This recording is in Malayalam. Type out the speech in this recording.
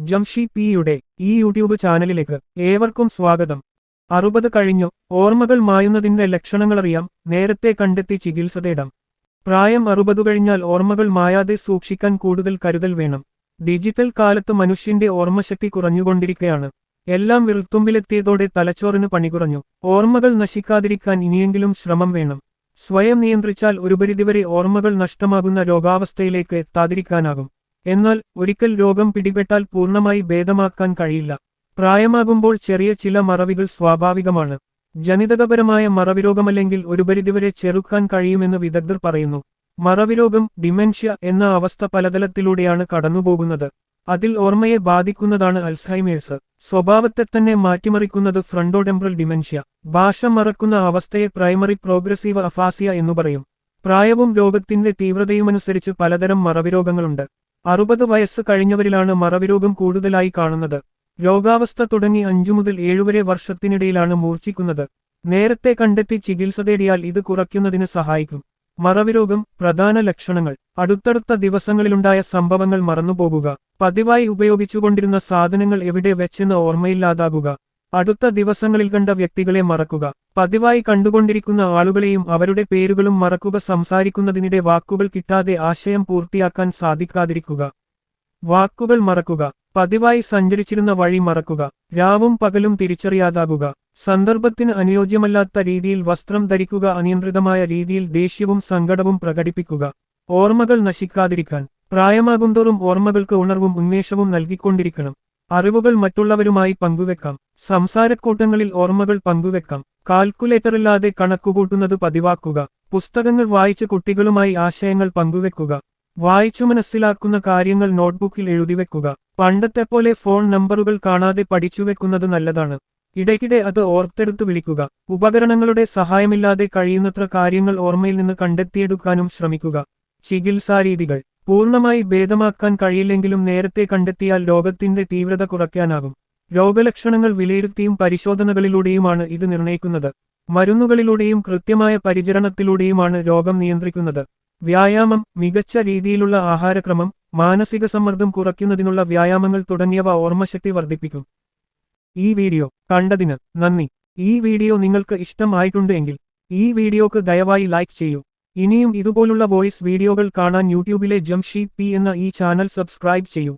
ജംഷി പിയുടെ ഈ യൂട്യൂബ് ചാനലിലേക്ക് ഏവർക്കും സ്വാഗതം. അറുപത് കഴിഞ്ഞു. ഓർമ്മകൾ മായുന്നതിന്റെ ലക്ഷണങ്ങളറിയാം. നേരത്തെ കണ്ടെത്തി ചികിത്സ തേടാം. പ്രായം അറുപത് കഴിഞ്ഞാൽ ഓർമ്മകൾ മായാതെ സൂക്ഷിക്കാൻ കൂടുതൽ കരുതൽ വേണം. ഡിജിറ്റൽ കാലത്ത് മനുഷ്യന്റെ ഓർമ്മശക്തി കുറഞ്ഞുകൊണ്ടിരിക്കുകയാണ് എല്ലാം വിറുത്തുമ്പിലെത്തിയതോടെ തലച്ചോറിന് പണികുറഞ്ഞു ഓർമ്മകൾ നശിക്കാതിരിക്കാൻ ഇനിയെങ്കിലും ശ്രമം വേണം. സ്വയം നിയന്ത്രിച്ചാൽ ഒരു പരിധിവരെ ഓർമ്മകൾ നഷ്ടമാകുന്ന രോഗാവസ്ഥയിലേക്ക് എത്താതിരിക്കാനാകും. എന്നാൽ ഒരിക്കൽ രോഗം പിടിപെട്ടാൽ പൂർണമായി ഭേദമാക്കാൻ കഴിയില്ല. പ്രായമാകുമ്പോൾ ചെറിയ ചില മറവികൾ സ്വാഭാവികമാണ്. ജനിതകപരമായ മറവിരോഗമല്ലെങ്കിൽ ഒരു പരിധിവരെ ചെറുക്കാൻ കഴിയുമെന്ന് വിദഗ്ധർ പറയുന്നു. മറവിരോഗം ഡിമെൻഷ്യ എന്ന അവസ്ഥ പലതലത്തിലൂടെയാണ് കടന്നുപോകുന്നത്. അതിൽ ഓർമ്മയെ ബാധിക്കുന്നതാണ് അൽസൈമേഴ്സ്. സ്വഭാവത്തെ തന്നെ മാറ്റിമറിക്കുന്നത് ഫ്രണ്ടോടെമ്പറൽ ഡിമെൻഷ്യ. ഭാഷ മറക്കുന്ന അവസ്ഥയെ പ്രൈമറി പ്രോഗ്രസീവ് അഫാസിയ എന്നു പറയും. പ്രായവും രോഗത്തിന്റെ തീവ്രതയുമനുസരിച്ച് പലതരം മറവിരോഗങ്ങളുണ്ട്. അറുപത് വയസ്സ് കഴിഞ്ഞവരിലാണ് മറവിരോഗം കൂടുതലായി കാണുന്നത്. രോഗാവസ്ഥ തുടങ്ങി അഞ്ചു മുതൽ ഏഴുവരെ വർഷത്തിനിടയിലാണ് മൂർച്ഛിക്കുന്നത്. നേരത്തെ കണ്ടെത്തി ചികിത്സ തേടിയാൽ ഇത് കുറയ്ക്കുന്നതിന് സഹായിക്കും. മറവിരോഗം പ്രധാന ലക്ഷണങ്ങൾ. അടുത്തടുത്ത ദിവസങ്ങളിലുണ്ടായ സംഭവങ്ങൾ മറന്നുപോകുക. പതിവായി ഉപയോഗിച്ചുകൊണ്ടിരുന്ന സാധനങ്ങൾ എവിടെ വെച്ചെന്ന് ഓർമ്മയില്ലാതാകുക. അടുത്ത ദിവസങ്ങളിൽ കണ്ട വ്യക്തികളെ മറക്കുക. പതിവായി കണ്ടുകൊണ്ടിരിക്കുന്ന ആളുകളെയും അവരുടെ പേരുകളും മറക്കുക. സംസാരിക്കുന്നതിനിടെ വാക്കുകൾ കിട്ടാതെ ആശയം പൂർത്തിയാക്കാൻ സാധിക്കാതിരിക്കുക. വാക്കുകൾ മറക്കുക. പതിവായി സഞ്ചരിച്ചിരുന്ന വഴി മറക്കുക. രാവും പകലും തിരിച്ചറിയാതാകുക. സന്ദർഭത്തിന് അനുയോജ്യമല്ലാത്ത രീതിയിൽ വസ്ത്രം ധരിക്കുക. അനിയന്ത്രിതമായ രീതിയിൽ ദേഷ്യവും സങ്കടവും പ്രകടിപ്പിക്കുക. ഓർമ്മകൾ നശിക്കാതിരിക്കാൻ. പ്രായമാകുന്തോറും ഓർമ്മകൾക്ക് ഉണർവും ഉന്മേഷവും നൽകിക്കൊണ്ടിരിക്കണം. അറിവുകൾ മറ്റുള്ളവരുമായി പങ്കുവെക്കാം. സംസാരക്കൂട്ടങ്ങളിൽ ഓർമ്മകൾ പങ്കുവെക്കാം. കാൽക്കുലേറ്ററില്ലാതെ കണക്കുകൂട്ടുന്നത് പതിവാക്കുക. പുസ്തകങ്ങൾ വായിച്ച് കുട്ടികളുമായി ആശയങ്ങൾ പങ്കുവെക്കുക. വായിച്ചു മനസ്സിലാക്കുന്ന കാര്യങ്ങൾ നോട്ട്ബുക്കിൽ എഴുതിവെക്കുക പണ്ടത്തെപ്പോലെ ഫോൺ നമ്പറുകൾ കാണാതെ പഠിച്ചുവെക്കുന്നത് നല്ലതാണ്. ഇടയ്ക്കിടെ അത് ഓർത്തെടുത്ത് വിളിക്കുക. ഉപകരണങ്ങളുടെ സഹായമില്ലാതെ കഴിയുന്നത്ര കാര്യങ്ങൾ ഓർമ്മയിൽ നിന്ന് കണ്ടെത്തിയെടുക്കാനും ശ്രമിക്കുക. ചികിത്സാരീതികൾ പൂർണമായി ഭേദമാക്കാൻ കഴിയില്ലെങ്കിലും നേരത്തെ കണ്ടെത്തിയാൽ രോഗത്തിന്റെ തീവ്രത കുറയ്ക്കാനാകും. രോഗലക്ഷണങ്ങൾ വിലയിരുത്തിയും പരിശോധനകളിലൂടെയുമാണ് ഇത് നിർണയിക്കുന്നത്. മരുന്നുകളിലൂടെയും കൃത്യമായ പരിചരണത്തിലൂടെയുമാണ് രോഗം നിയന്ത്രിക്കുന്നത്. വ്യായാമം മികച്ച രീതിയിലുള്ള ആഹാരക്രമം മാനസിക സമ്മർദ്ദം കുറയ്ക്കുന്നതിനുള്ള വ്യായാമങ്ങൾ തുടങ്ങിയവ ഓർമ്മശക്തി വർദ്ധിപ്പിക്കും. ഈ വീഡിയോ കണ്ടതിന് നന്ദി. ഈ വീഡിയോ നിങ്ങൾക്ക് ഇഷ്ടമായിട്ടുണ്ട് എങ്കിൽ ഈ വീഡിയോക്ക് ദയവായി ലൈക്ക് ചെയ്യൂ. ഇനിയും ഇതുപോലുള്ള വോയിസ് വീഡിയോകൾ കാണാൻ യൂട്യൂബിലെ ജംഷി പി എന്ന ഈ ചാനൽ സബ്സ്ക്രൈബ് ചെയ്യൂ.